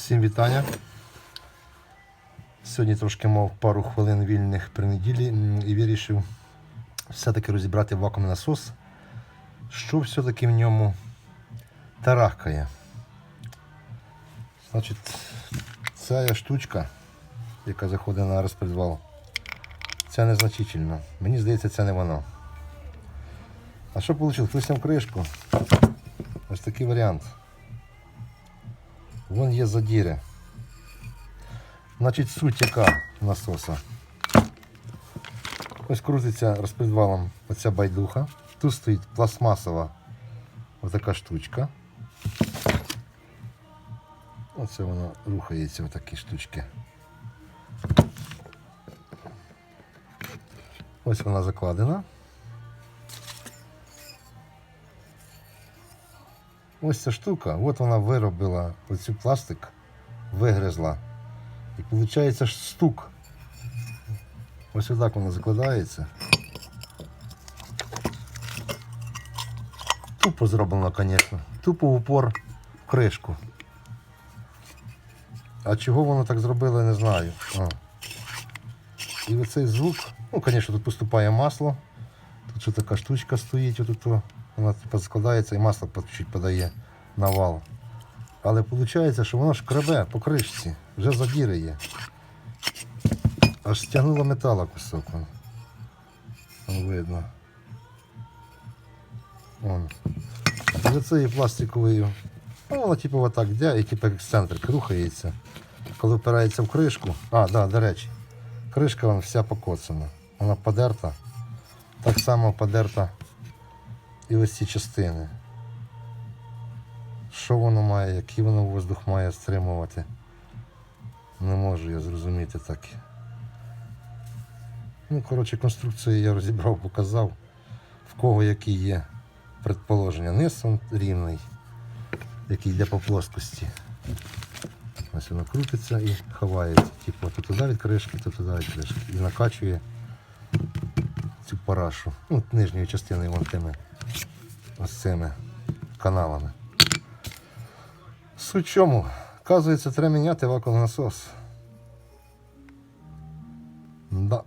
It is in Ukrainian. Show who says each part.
Speaker 1: Всім вітання. Сьогодні трошки мав пару хвилин вільних при неділі і вирішив все-таки розібрати вакуумний насос. Що все-таки в ньому тарахкає. Значить, ця штучка, яка заходить на розпредвал, це незначительно. Мені здається, це не воно. А що вийшло? Хтось кришку. Ось такий варіант. Вон є задіри. Значить, суть яка насоса. Ось крутиться розпредвалом оця байдуха. Тут стоїть пластмасова отака штучка. Оце вона рухається в такі штучки. Ось вона закладена. Ось ця штука, от вона виробила оцю пластик, вигризла. І виходить стук. Ось отак вона закладається. Тупо зроблено, звісно. Тупо в упор в кришку. А чого воно так зробило, не знаю. А. І оцей звук, ну, звісно, тут поступає масло. Тут ще така штучка стоїть, отут. Вона складається і масло чуть подає на вал. Але виходить, що воно шкребе по кришці, вже задіри є. Аж стягнуло метала кусок. Вон. Видно. Вон. За цією пластиковою. Ну, вона типу отак йде і типу ексцентрик рухається. Коли впирається в кришку. А, да, до речі, кришка вон вся покоцана. Вона подерта. Так само подерта і ось ці частини. Що воно має, який воно воздух має стримувати? Не можу я зрозуміти так. Ну, коротше, конструкцію я розібрав, показав, в кого які є предположення. Низ он рівний, який йде по плоскості. Ось воно крутиться і ховається. Типу, то туди від кришки, то туди від кришки. І накачує цю парашу. Ну, нижньою частиною вон тими ось цими каналами. Суть чому? Вказується, треба міняти вакуумний насос. Да.